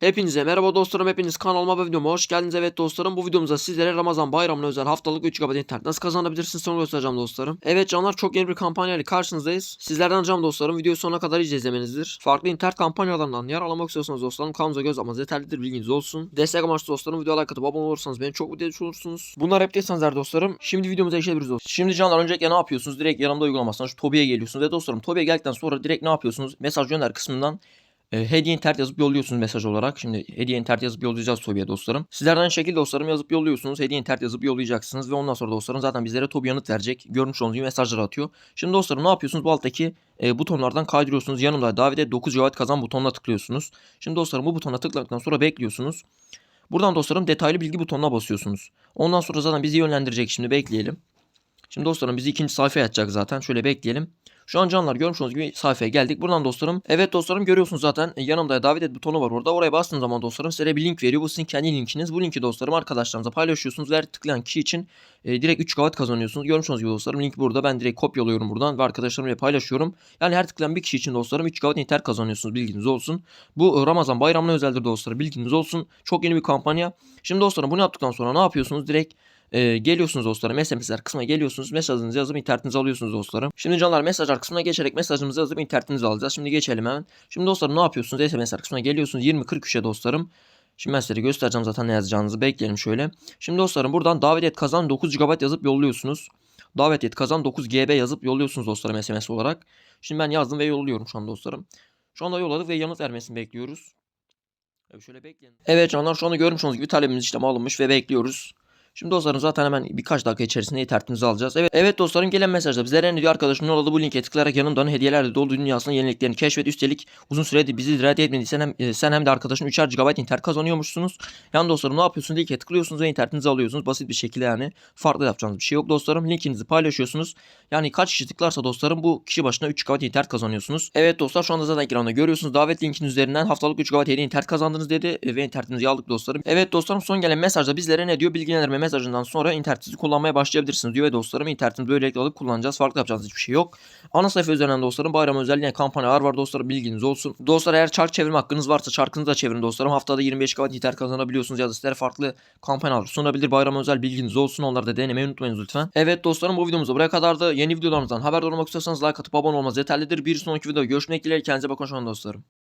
Hepinize merhaba dostlarım hepiniz kanalıma ve videoma hoş geldiniz evet dostlarım bu videomuzda sizlere Ramazan bayramına özel haftalık 3 GB internet nasıl kazanabilirsiniz sonra göstereceğim dostlarım. Evet canlar çok yeni bir kampanya ile karşınızdayız. Sizlerden ricam dostlarım videoyu sonuna kadar izlemenizdir. Farklı internet kampanyalarından yer almak istiyorsanız dostlarım kanalımıza göz atmanız yeterlidir bilginiz olsun. Destek amaçlı dostlarım videoya like atıp abone olursanız beni çok mutlu etmiş olursunuz. Bunlar hep değilseniz dostlarım şimdi videomuza geçebiliriz dostlarım. Şimdi canlar öncelikle ne yapıyorsunuz? Direkt yanımda uygulamasından şu Tobi'ye geliyorsunuz ve dostlarım Tobi'ye geldikten sonra direkt ne yapıyorsunuz? Mesaj gönder kısmından e, hediye internet yazıp yolluyorsunuz mesaj olarak. Şimdi hediye internet yazıp yollayacağız Tobi'ye dostlarım. Sizlerden şekilde dostlarım yazıp yolluyorsunuz. Hediye internet yazıp yollayacaksınız ve ondan sonra dostlarım zaten bizlere Tobi yanıt verecek. Görmüş olduğunuz gibi mesajları atıyor. Şimdi dostlarım ne yapıyorsunuz? Bu alttaki e, butonlardan kaydırıyorsunuz. Yanımda davete 9 GB kazan butonuna tıklıyorsunuz. Şimdi dostlarım bu butona tıkladıktan sonra bekliyorsunuz. Buradan dostlarım detaylı bilgi butonuna basıyorsunuz. Ondan sonra zaten bizi yönlendirecek. Şimdi bekleyelim. Şimdi dostlarım bizi ikinci sayfaya atacak zaten. Şöyle bekleyelim. Şu an canlar görmüş olduğunuz gibi sayfaya geldik. Buradan dostlarım evet dostlarım görüyorsunuz zaten e, yanımda davet et butonu var orada. Oraya bastığınız zaman dostlarım size bir link veriyor. Bu sizin kendi linkiniz. Bu linki dostlarım arkadaşlarınıza paylaşıyorsunuz her tıklayan kişi için e, direkt 3 GB kazanıyorsunuz. Görmüş olduğunuz gibi dostlarım link burada. Ben direkt kopyalıyorum buradan ve arkadaşlarımla paylaşıyorum. Yani her tıklayan bir kişi için dostlarım 3 GB internet kazanıyorsunuz bilginiz olsun. Bu e, Ramazan bayramına özeldir dostlarım bilginiz olsun. Çok yeni bir kampanya. Şimdi dostlarım bunu yaptıktan sonra ne yapıyorsunuz? Direkt ee, geliyorsunuz dostlarım SMS'ler kısmına geliyorsunuz mesajınızı yazıp internetinizi alıyorsunuz dostlarım. Şimdi canlar mesajlar kısmına geçerek mesajımızı yazıp internetinizi alacağız. Şimdi geçelim hemen. Şimdi dostlarım ne yapıyorsunuz? SMS'ler kısmına geliyorsunuz 20-43'e dostlarım. Şimdi ben size göstereceğim zaten ne yazacağınızı bekleyelim şöyle. Şimdi dostlarım buradan davet et kazan 9 GB yazıp yolluyorsunuz. Davet et kazan 9 GB yazıp yolluyorsunuz dostlarım SMS olarak. Şimdi ben yazdım ve yolluyorum şu an dostlarım. Şu anda yolladık ve yanıt vermesini bekliyoruz. Evet, şöyle bekleyin. Evet canlar şu anda görmüş olduğunuz gibi talebimiz işleme alınmış ve bekliyoruz. Şimdi dostlarım zaten hemen birkaç dakika içerisinde internetimizi alacağız. Evet, evet dostlarım gelen mesajda bizlere ne diyor arkadaşım yolladı bu linke tıklayarak yanımdan hediyelerle dolu dünyasının yeniliklerini keşfet. Üstelik uzun süredir bizi dirayet etmediysen hem, e, sen hem de arkadaşın 3'er GB internet kazanıyormuşsunuz. Yani dostlarım ne yapıyorsunuz? Linke tıklıyorsunuz ve internetinizi alıyorsunuz. Basit bir şekilde yani farklı yapacağınız bir şey yok dostlarım. Linkinizi paylaşıyorsunuz. Yani kaç kişi tıklarsa dostlarım bu kişi başına 3 GB internet kazanıyorsunuz. Evet dostlar şu anda zaten ekranda görüyorsunuz. Davet linkinin üzerinden haftalık 3 GB hediye internet kazandınız dedi e, ve internetinizi aldık dostlarım. Evet dostlarım son gelen mesajda bizlere ne diyor? Bilgilendirme mesajından sonra internetinizi kullanmaya başlayabilirsiniz diyor ve dostlarım internetinizi böylelikle alıp kullanacağız. Farklı yapacağınız hiçbir şey yok. Ana sayfa üzerinden dostlarım bayram özelliğine kampanyalar var dostlarım bilginiz olsun. Dostlar eğer çark çevirme hakkınız varsa çarkınızı da çevirin dostlarım. Haftada 25 GB internet kazanabiliyorsunuz ya da sizlere farklı kampanyalar sunabilir. Bayram özel bilginiz olsun. Onları da denemeyi unutmayın lütfen. Evet dostlarım bu videomuz buraya kadardı. Yeni videolarımızdan haberdar olmak istiyorsanız like atıp abone olmanız yeterlidir. Bir sonraki videoda görüşmek dileğiyle kendinize bakın şu an dostlarım.